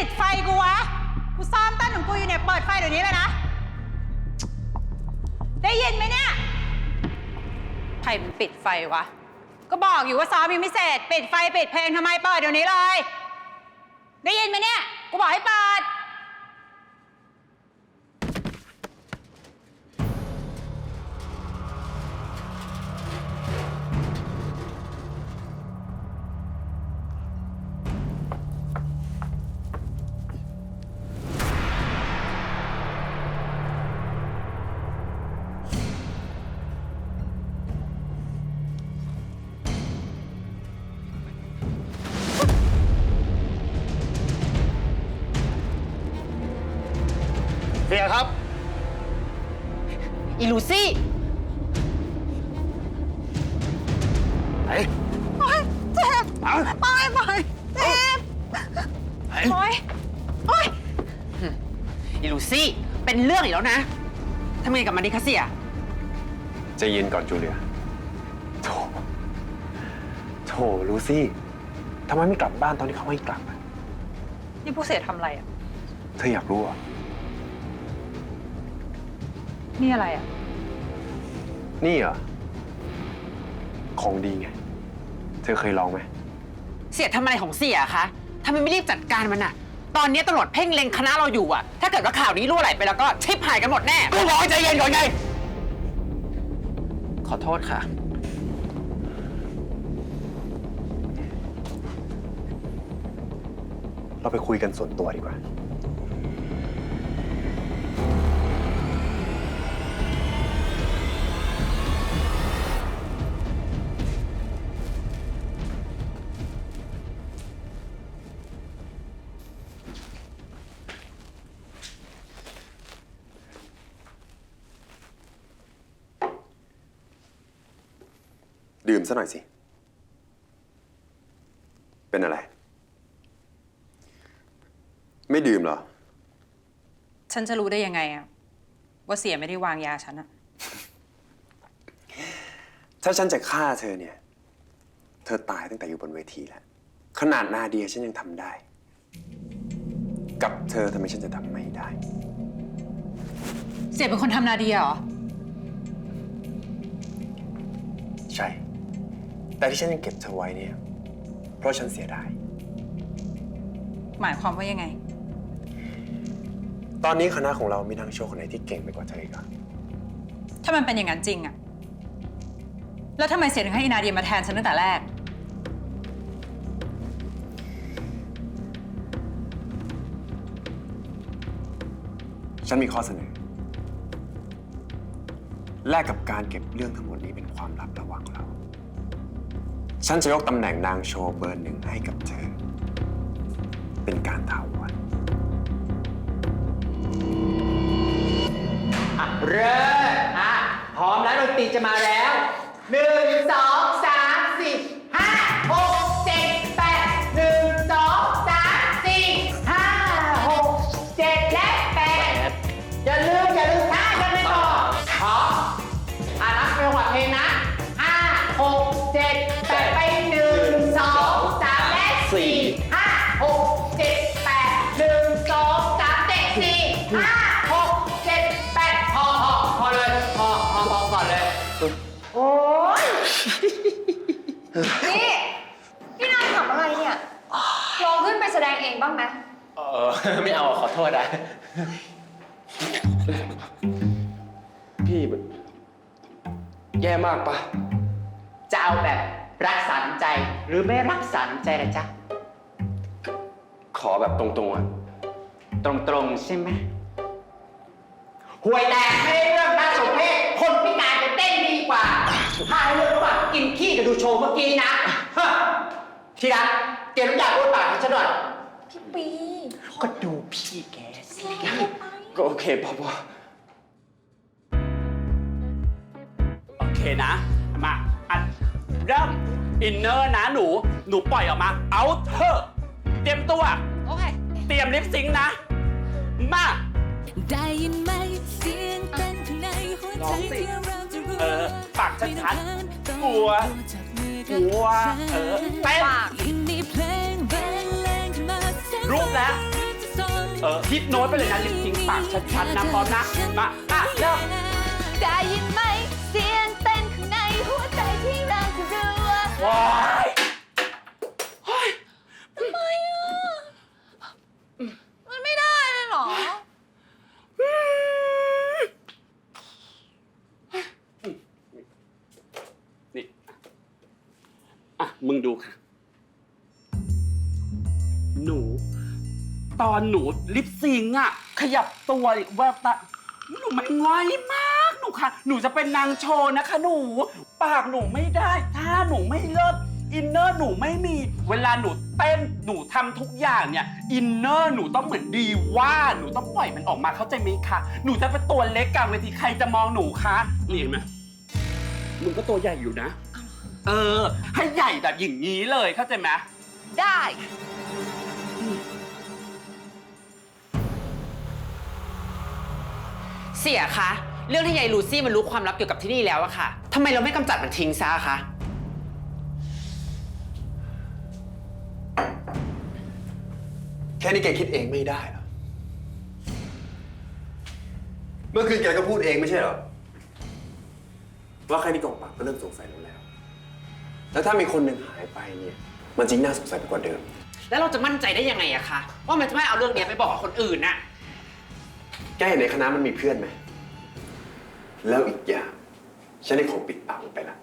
ปิดไฟกูวะ กูซ้อมต้นของกูอยู่เนี่ย เปิดไฟเดี๋ยวนี้เลยนะ ได้ยินไหมเนี่ย ใครมันปิดไฟวะ ก็บอกอยู่ว่าซ้อมยังไม่เสร็จ ปิดไฟปิดเพลงทำไมเปิดเดี๋ยวนี้เลย ได้ยินไหมเนี่ย กูบอกให้เปิด เสียครับ อีลูซี่ ไหนโอ๊ยเจ็บเอาปล่อยปล่อยเจ็บไหนโอ๊ยโอ๊ยอีลูซี่ เป็นเรื่องอีกแล้วนะทำไงกับมันดีคะเสีย ใจเย็นก่อนจูเลียโถโถลูซี่ทำไมไม่กลับบ้านตอนที่เขาให้กลับอะนี่ผู้เสียทำอะไรอะ เธออยากรู้เหรอะ นี่อะไรอะ นี่เหรอ ของดีไง เธอเคยลองไหม เสียทำอะไรของเสียคะทำไมไม่รีบจัดการมันอะตอนนี้ตำรวจเพ่งเล็งคณะเราอยู่อะถ้าเกิดว่าข่าวนี้รั่วไหลไปแล้วก็ชิบหายกันหมดแน่ก็บอกให้ใจเย็นก่อนไง ขอโทษค่ะ เราไปคุยกันส่วนตัวดีกว่า ดื่มซะหน่อยสิ เป็นอะไร ไม่ดื่มเหรอ ฉันจะรู้ได้ยังไงอะว่าเสียไม่ได้วางยาฉันอะถ้าฉันจะฆ่าเธอเนี่ย เธอตายตั้งแต่อยู่บนเวทีแล้ว ขนาดนาเดียฉันยังทำได้ กับเธอทำไมฉันจะทำไม่ได้ เสียเป็นคนทำนาเดียเหรอ ใช่ แต่ที่ฉันยังเก็บเธอไว้เนี่ย เพราะฉันเสียดาย หมายความว่ายังไง ตอนนี้คณะของเรามีนักโชว์คนไหนที่เก่งไปกว่าเธออีกเหรอถ้ามันเป็นอย่างนั้นจริงอะแล้วทำไมเสียถึงให้อีนาเดียมาแทนฉันตั้งแต่แรก ฉันมีข้อเสนอ แลกกับการเก็บเรื่องทั้งหมดนี้เป็นความลับระหว่างเรา ฉันจะยกตำแหน่งนางโชว์เบอร์หนึ่งให้กับเธอ เป็นการถาวรอะเริ่มอะ พร้อมแล้วดนตรีจะมาแล้วหนึ่งสอง เอาขอโทษนะพี่มันแย่มากปะจะเอาแบบรักษาน้ำใจหรือไม่รักษาน้ำใจนะจ๊ะ ขอแบบตรงๆอะตรงๆใช่ไหมห่วยแตกไม่ได้เรื่องน่าสมเพชคนพิการจะเต้นดีกว่าถ้าให้เรื่องระหว่างกินขี้กับดูโชว์เมื่อกี้นะฮะทีรักเตรียมน้ำยาบ้วนปากให้ฉันหน่อย พี่ปี ก็ดูพี่แกสิก็โอเคพอพอโอเคนะ มาอัดเริ่มอินเนอร์นะหนู หนูปล่อยออกมา เอาเถอะ เตรียมตัว โอเค เตรียมลิปซิงค์นะ มา ได้ยินไหมเสียงเต้นข้างในหัวใจที่เราจะรู้เออปากชัดๆกลัวกลัวเออเต้น ลิปโน้ตไปเลยนะลิปทิ้งปากชัดๆนะพร้อมนะมาอะเริ่มได้ยินไหมเสียงเต้นข้างในหัวใจที่เราจะรู้วว้ายเฮ้ยทำไมอะ มันไม่ได้เลยเหรอ นี่อะมึงดูค่ะ หนู ตอนหนูลิปซิงค์อะขยับตัวแวบตาหนูมันไวมากหนูค่ะ หนูจะเป็นนางโชว์นะคะหนู ปากหนูไม่ได้ท่าหนูไม่เลิศอินเนอร์หนูไม่มี เวลาหนูเต้นหนูทำทุกอย่างเนี่ยอินเนอร์หนูต้องเหมือนดีว่าหนูต้องปล่อยมันออกมาเข้าใจไหมคะหนูจะเป็นตัวเล็กกลางเวทีใครจะมองหนูคะนี่เห็นไหมมึงก็ตัวใหญ่อยู่นะ เออ ให้ใหญ่แบบอย่างนี้เลยเข้าใจไหมได้ เสียคะ เรื่องที่ยายลูซี่มันรู้ความลับเกี่ยวกับที่นี่แล้วอะค่ะทำไมเราไม่กำจัดมันทิ้งซะคะ แค่นี้แกคิดเองไม่ได้เหรอ เมื่อคืนแกก็พูดเองไม่ใช่เหรอ ว่าใครที่กองปราบก็เริ่มสงสัยเราแล้ว แล้วถ้ามีคนหนึ่งหายไปเนี่ย มันจริงน่าสงสัยไปกว่าเดิม แล้วเราจะมั่นใจได้ยังไงอะคะ ว่ามันจะไม่เอาเรื่องเนี้ยไปบอกกับคนอื่นน่ะ แกเห็นในคณะมันมีเพื่อนไหมแล้วอีกอย่างฉันได้ของปิดปากมันไปละ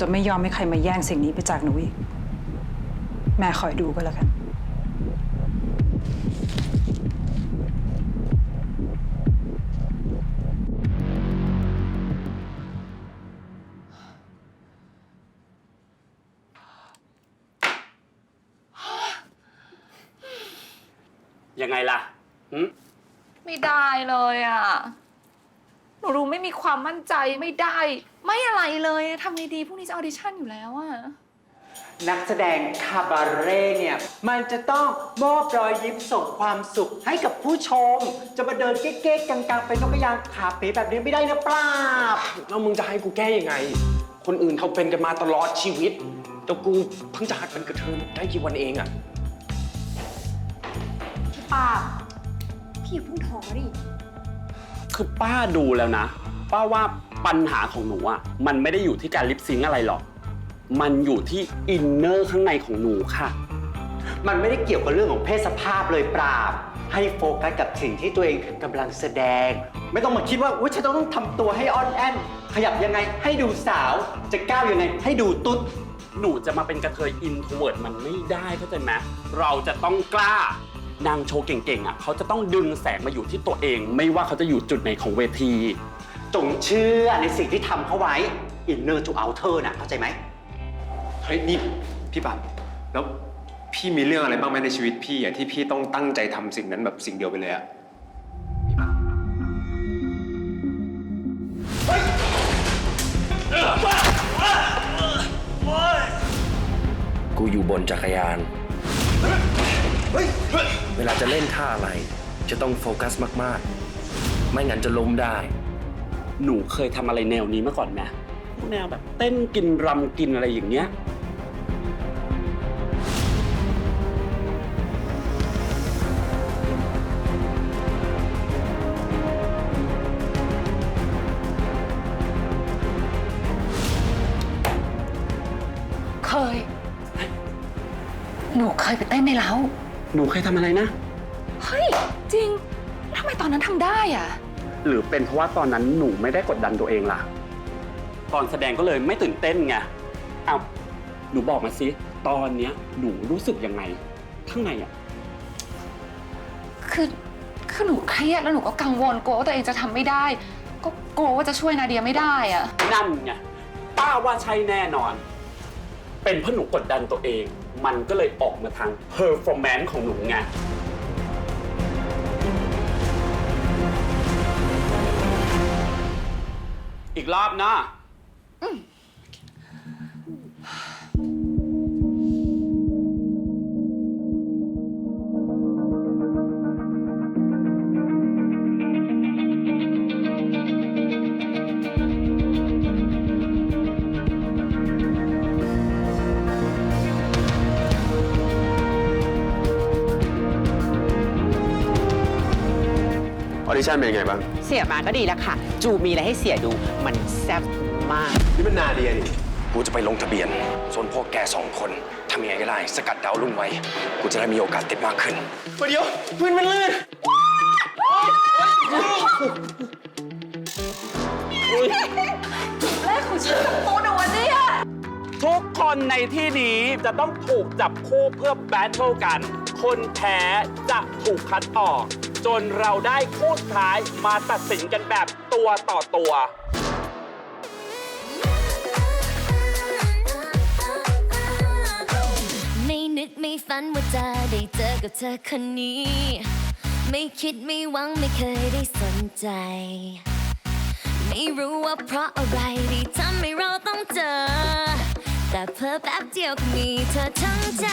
จะไม่ยอมให้ใครมาแย่งสิ่งนี้ไปจากหนูอีก แม่คอยดูก็แล้วกันยังไงล่ะหึไม่ได้เลยอะห นูรู้ไม่มีความมั่นใจไม่ได้ ไม่อะไรเลยอะทำไงดีพรุ่งนี้จะออดิชั่นอยู่แล้วอะนักแสดงคาบาเร่เนี่ย มันจะต้องมอบรอยยิ้มส่งความสุขให้กับผู้ชม จะมาเดินเก๊กๆกังๆ เป็นนกกระยางขาเป๋แบบนี้ไม่ได้นะปราบแล้วมึงจะให้กูแก้ยังไง คนอื่นเขาเป็นกันมาตลอดชีวิตแต่กูเพิ่งจะหัดเป็นกระเทยได้กี่วันเองอะ พี่ป้าบพี่อย่าเพิ่งท้อดิ คือป้าดูแล้วนะ ป้าว่าปัญหาของหนูอะ มันไม่ได้อยู่ที่การลิปซิงค์อะไรหรอก มันอยู่ที่อินเนอร์ข้างในของหนูค่ะ มันไม่ได้เกี่ยวกับเรื่องของเพศสภาพเลยปราบ ให้โฟกัสกับสิ่งที่ตัวเองกำลังแสดง ไม่ต้องมาคิดว่าอุ้ยฉันต้องทำตัวให้อ่อนแอนขยับยังไงให้ดูสาว จะก้าวยังไงให้ดูตุ๊ด หนูจะมาเป็นกระเทยอินโทรเวิร์ดมันไม่ได้เข้าใจไหมเราจะต้องกล้า นางโชว์เก่งๆอะเขาจะต้องดึงแสงมาอยู่ที่ตัวเอง ไม่ว่าเขาจะอยู่จุดไหนของเวที จงเชื่อในสิ่งที่ทำเขาไว้ inner to outer นะเข้าใจไหม เฮ้ยนี่พี่ปัดแล้วพี่มีเรื่องอะไรบ้างไหมในชีวิตพี่อะที่พี่ต้องตั้งใจทำสิ่งนั้นแบบสิ่งเดียวไปเลยอะกูอยู่บนจักรยาน เวลาจะเล่นท่าอะไร จะต้องโฟกัสมากๆ ไม่งั้นจะล้มได้ หนูเคยทำอะไรแนวนี้มาก่อนไหมแนวแบบเต้นกินรำกินอะไรอย่างเงี้ย เคย หนูเคยไปเต้นในเล้า หนูเคยทำอะไรนะ เฮ้ย จริงแล้วทำไมตอนนั้นทำได้อะ หรือเป็นเพราะว่าตอนนั้นหนูไม่ได้กดดันตัวเองล่ะ ตอนแสดงก็เลยไม่ตื่นเต้นไงอ้าวหนูบอกมาสิตอนเนี้ยหนูรู้สึกยังไง ข้างในอะ คือคือหนูเครียดแล้วหนูก็กังวลกลัวว่าตัวเองจะทำไม่ได้ ก็กลัวว่าจะช่วยนาเดียไม่ได้อะนั่นไงป้าว่าใช่แน่นอน เป็นเพราะหนูกดดันตัวเอง มันก็เลยออกมาทาง performance ของหนูไง อีกรอบนะ ชั่นเป็นยังไงบ้าง เสียมาก็ดีแล้วค่ะ จูมีอะไรให้เสียดู มันแซ่บมาก นี่มันนาเดียนี่ กูจะไปลงทะเบียน ส่วนพวกแกสองคนทำยังไงก็ได้ สกัดดาวรุ่งไว้ กูจะได้มีโอกาสติดมากขึ้นเดี๋ยวพื้นมันลื่นทุกคนในที่นี้จะต้องถูกจับคู่เพื่อแบทเทิลกัน คนแพ้จะถูกคัดออก จนเราได้คู่สุดท้ายมาตัดสินกันแบบตัวต่อตัว ไม่นึกไม่ฝันว่าจะได้เจอกับเธอคนนี้ ไม่คิดไม่หวังไม่เคยได้สนใจ ไม่รู้ว่าเพราะอะไรที่ทำให้เราต้องเจอ แต่เพิ่อแป๊บเดียวก็มีเธอทั้งใจ